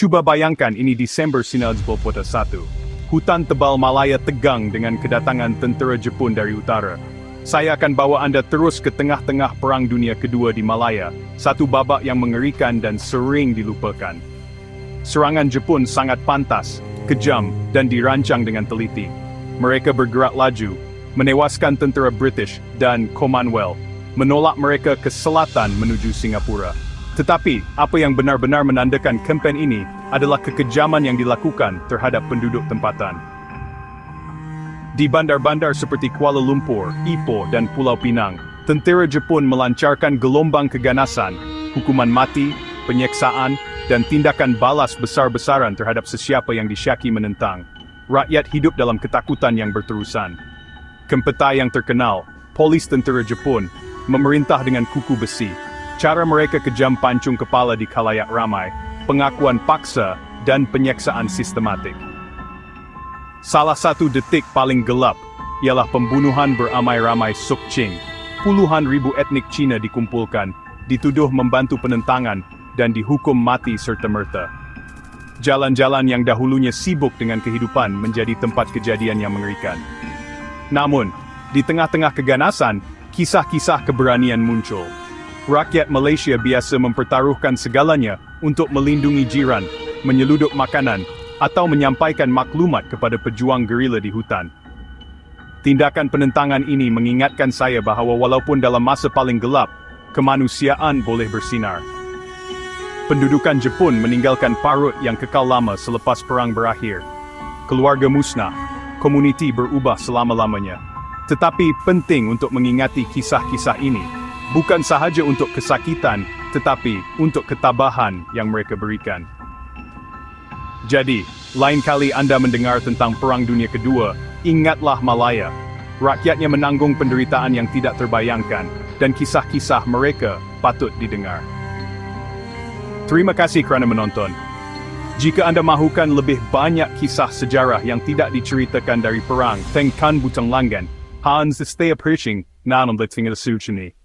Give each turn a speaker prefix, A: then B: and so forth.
A: Cuba bayangkan ini Desember 1941. Hutan tebal Malaya tegang dengan kedatangan tentera Jepun dari utara. Saya akan bawa Anda terus ke tengah-tengah Perang Dunia Kedua di Malaya, satu babak yang mengerikan dan sering dilupakan. Serangan Jepun sangat pantas, kejam, dan dirancang dengan teliti. Mereka bergerak laju, menewaskan tentera British dan Commonwealth, menolak mereka ke selatan menuju Singapura. Tetapi, apa yang benar-benar menandakan kempen ini adalah kekejaman yang dilakukan terhadap penduduk tempatan. Di bandar-bandar seperti Kuala Lumpur, Ipoh, dan Pulau Pinang, tentera Jepun melancarkan gelombang keganasan, hukuman mati, penyeksaan, dan tindakan balas besar-besaran terhadap sesiapa yang disyaki menentang. Rakyat hidup dalam ketakutan yang berterusan. Kempetai yang terkenal, polis tentera Jepun, memerintah dengan kuku besi. Cara mereka kejam pancung kepala di kalayak ramai, pengakuan paksa, dan penyeksaan sistematik. Salah satu detik paling gelap ialah pembunuhan beramai-ramai Sukching. Puluhan ribu etnik Cina dikumpulkan, dituduh membantu penentangan, dan dihukum mati serta-merta. Jalan-jalan yang dahulunya sibuk dengan kehidupan menjadi tempat kejadian yang mengerikan. Namun, di tengah-tengah keganasan, kisah-kisah keberanian muncul. Rakyat Malaysia biasa mempertaruhkan segalanya untuk melindungi jiran, menyeluduk makanan, atau menyampaikan maklumat kepada pejuang gerila di hutan. Tindakan penentangan ini mengingatkan saya bahawa walaupun dalam masa paling gelap, kemanusiaan boleh bersinar. Pendudukan Jepun meninggalkan parut yang kekal lama selepas perang berakhir. Keluarga musnah, komuniti berubah selama-lamanya. Tetapi penting untuk mengingati kisah-kisah ini, bukan sahaja untuk kesakitan, tetapi untuk ketabahan yang mereka berikan. Jadi, lain kali Anda mendengar tentang Perang Dunia Kedua, ingatlah Malaya. Rakyatnya menanggung penderitaan yang tidak terbayangkan, dan kisah-kisah mereka patut didengar. Terima kasih kerana menonton. Jika anda mahukan lebih banyak kisah sejarah yang tidak diceritakan dari perang Tengkan Butang Langan, Hans Stay Approaching, Nanam Blitzing Suchini.